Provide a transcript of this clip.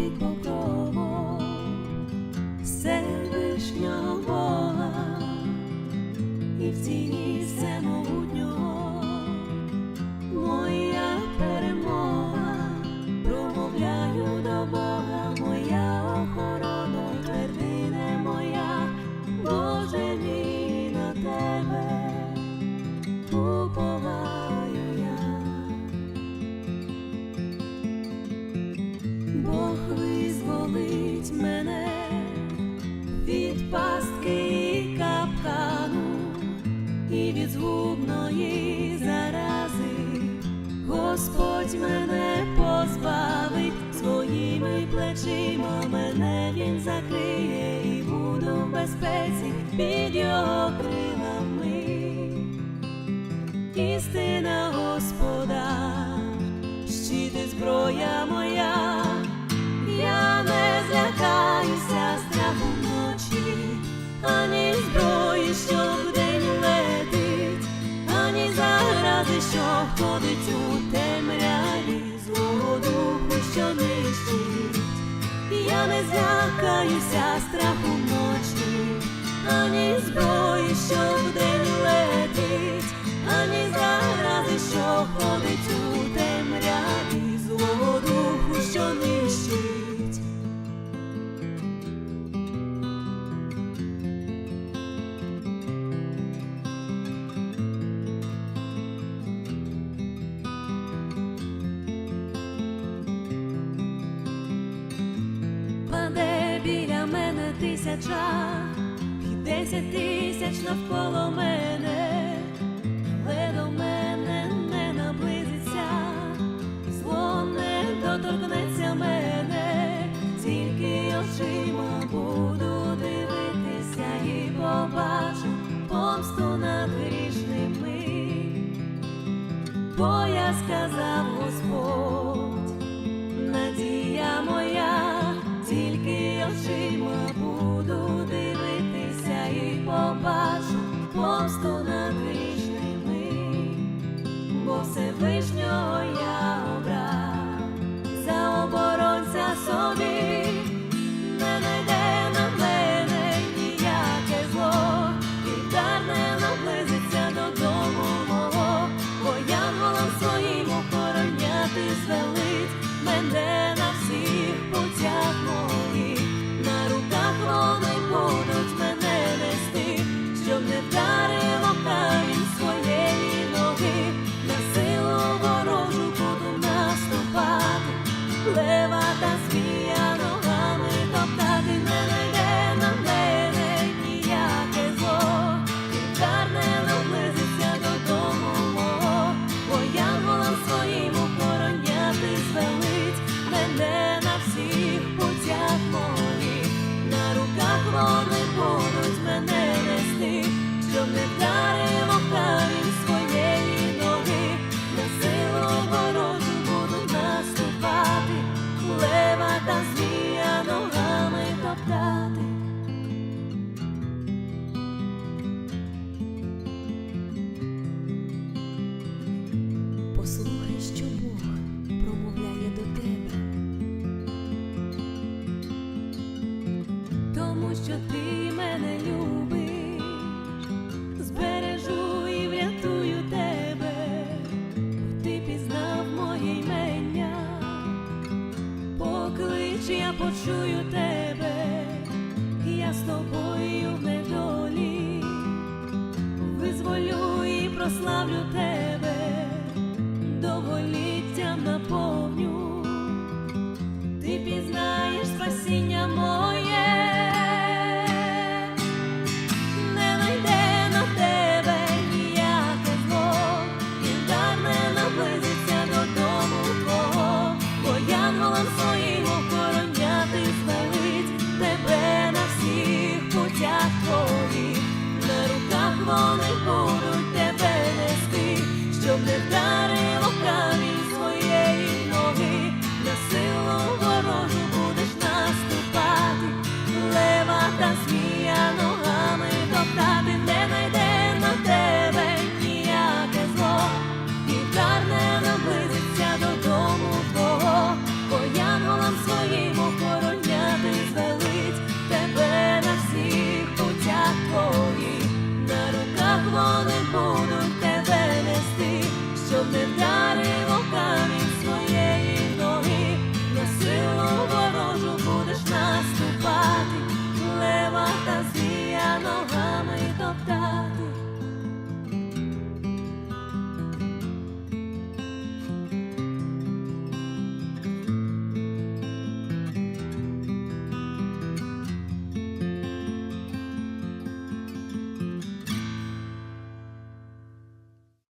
під визволить мене від пастки і капкану і від згубної зарази. Господь мене позбавить своїми плечима, мене він закриє і буду в безпеці під його злякаюся страху ночі, ані зброї, що тисяча, і десять тисяч навколо мене, очима буду дивитися і побачу помсту над вічними, бо Всевишнього я me. Промовляє до тебе, тому що ти мене любиш, збережу і врятую тебе, ти пізнав моє ймення, поклич, я почую тебе, я з тобою в недолі, визволю і прославлю тебе довголіттям наповню, ти пізнаєш спасіння моє, не найде на тебе ніяке зло, і не наблизиться додому твого, бо янголам своїм охороняти звелить тебе на всіх путях твоїх, на руках вони будуть тебе нести,